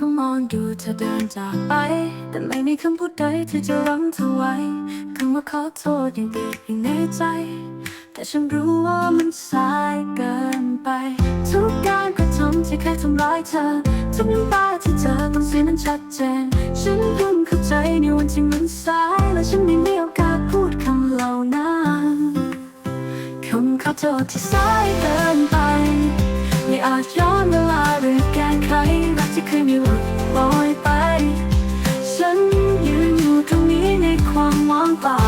เพิ่งมองดูเธอเดินจากไป แต่ไม่มีคำพูดใดที่จะรั้งเธอไว้คำว่าขอโทษยังติดอยู่ในใจ แต่ฉันรู้ว่ามันสายเกินไป ทุกการกระทำที่เคยทำร้ายเธอทุกน้ำตาที่เธอต้องเสียนั้นชัดเจน ฉันเพิ่งเข้าใจในวันที่มันสาย และฉันไม่มีโอกาสพูดคำเหล่านั้นคำขอโทษที่สายเกินไป อาจย้อนเวลาหรือแก้ไขรักที่เคยมีหลุดลอยไป ฉันยืนอยู่ตรงนี้ในความว่างเปล่า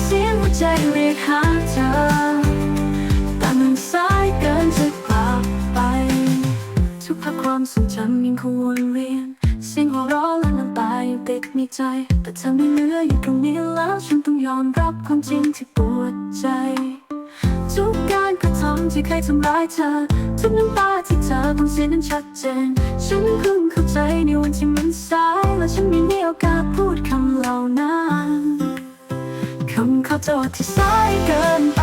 เสียงหัวใจเรียกหาเธอแต่มันสายเกินจะกลับไป ทุกภาพความทรงจำยังคงวนเวียนเสียงหัวเราะและน้ำตายังติดในใจ แต่เธอไม่เหลืออยู่ตรงนี้แล้วฉันต้องยอมรับความจริงที่ปวดใจ ทำที่เคยทำร้ายเธอ ทุกน้ำตาที่เธอต้องเสียนั้นชัดเจน ฉันเพิ่งเข้าใจในวันที่มันสาย และฉันไม่มีโอกาสพูดคำเหล่านั้นคำขอโทษที่สายเกินไป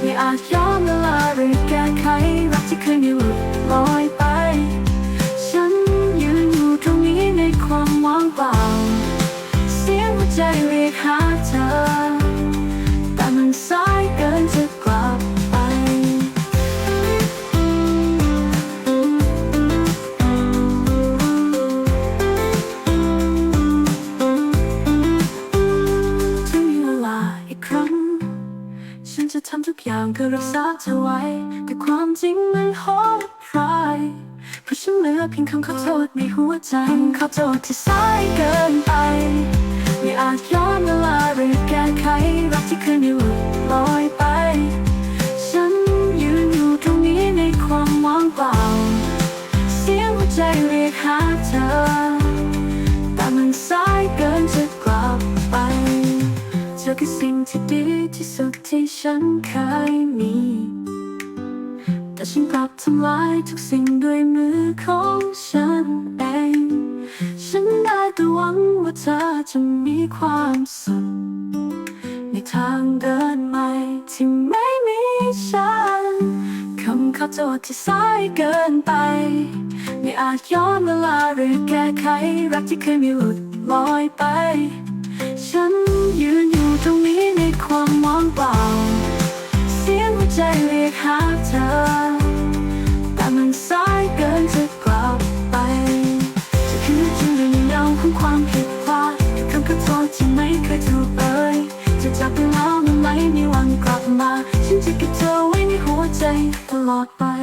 ไม่อาจย้อนเวลาหรือแก้ไขรักที่เคยมีหลุดลอยไป ฉันยืนอยู่ตรงนี้ในความว่างเปล่า เสียงหัวใจเรียกหาเธอางเพื่อรักษาเธอไว้ แต่ความจริงมันโหดร้ายเพราะฉันเหลือเพียงคำขอโทษในหัวใจขอโทษที่สายเกินไป ไม่อาจย้อนเวลาหรือแก้ไขรักที่เคยมีหลุดลอยไป ฉันยืนอยู่ตรงนี้ในความว่างเปล่า เสียงหัวใจเรียกหาเธอ แต่มันสายเกินจะกลับไป เธอคือสิ่งที่ดี ที่สุดที่ฉันเคยมี แต่ฉันกลับทำลายทุกสิ่งด้วยมือของฉันเอง ฉันได้แต่หวังว่าเธอจะมีความสุขในทางเดินใหม่ที่ไม่มีฉันคำขอโทษที่สายเกินไป ไม่อาจย้อนเวลาหรือแก้ไขรักที่เคยมีหลุดลอยไป ยกหาเธอ แต่มันสายเกินจะกลับไปจะคือจริงเรื่องเงาของความผิดพลาดคำขอโทษที่ไม่เคยถูกเอ่ยจะจากไปแล้วมันไม่มีวันกลับมา ฉันจะเก็บเธอไว้ในหัวใจตลอดไป